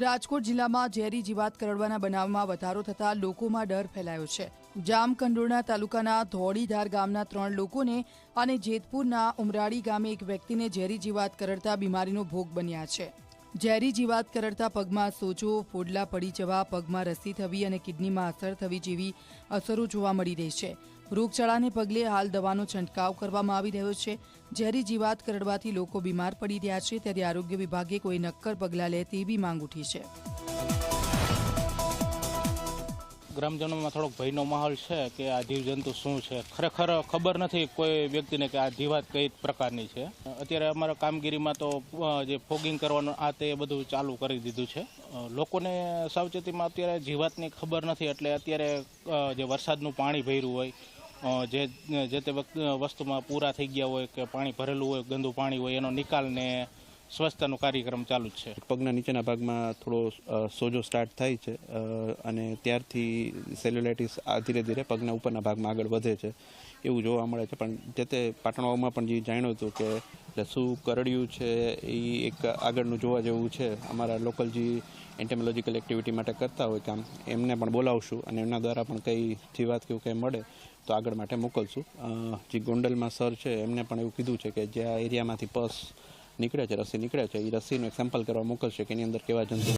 રાજકોટ જિલ્લામાં ઝેરી જીવાત કરડવાના બનાવમાં વધારો થતાં લોકોમાં ડર ફેલાયો છે. જામકંડોરણા તાલુકાના ધોળીધાર ગામના ત્રણ લોકોને અને જેતપુરના ઉમરાળી ગામે એક વ્યક્તિને ઝેરી જીવાત કરડતા બીમારીનો ભોગ બન્યા છે. ઝેરી જીવાત કરડતા પગમાં સોજો, ફોડલા પડી જવા, પગમાં રસી થવી અને કિડનીમાં અસર થવી જેવી અસરો જોવા મળી રહી છે. રોગચાળાને પગલે હાલ દવાનો છંટકાવ કરવામાં આવી રહ્યો છે. ઝેરી જીવાત કરડવાથી લોકો બીમાર પડી રહ્યા છે. ત્યારે આરોગ્ય વિભાગે કોઈ નક્કર પગલાં લે તેવી માંગ ઉઠી છે. ગ્રામજનોમાં થોડોક ભયનો માહોલ છે કે આ જીવજંતુ શું છે? ખરેખર ખબર નથી કોઈ વ્યક્તિને કે આ જીવાત કઈ પ્રકારની છે. અત્યારે અમારા કામગીરીમાં તો જે ફોગિંગ કરવાનું, આ તે બધું ચાલુ કરી દીધું છે. લોકોને સાવચેતીમાં અત્યારે જીવાતની ખબર નથી. એટલે અત્યારે જે વરસાદનું પાણી ભર્યું હોય જે જે તે વસ્તુમાં પૂરા થઈ ગયા હોય કે પાણી ભરેલું હોય, ગંદુ પાણી હોય, એનો નિકાલને સ્વચ્છતાનો કાર્યક્રમ ચાલુ જ છે. પગના નીચેના ભાગમાં થોડો સોજો સ્ટાર્ટ થાય છે અને ત્યારથી સેલ્યુલાઇટિસ ધીરે ધીરે પગના ઉપરના ભાગમાં આગળ વધે છે. એવું જોવા મળે છે. પણ જે તે પાટણવામાં પણ જે જાણ્યું હતું કે શું કરડ્યું છે, એ એક આગળનું જોવા જેવું છે. અમારા લોકલ જે એન્ટેમોલોજીકલ એક્ટિવિટી માટે કરતા હોય કામ એમને પણ બોલાવશું અને એમના દ્વારા પણ કંઈ જીવાત કે એવું કંઈ મળે તો આગળ માટે મોકલશું. જે ગોંડલમાં સર છે, એમને પણ એવું કીધું છે કે જે આ એરિયામાંથી પસ નીકળે છે રસી નીકળે છે એ રસીનું એક સેમ્પલ કરવા મોકલશે કે એની અંદર કેવા જંતુ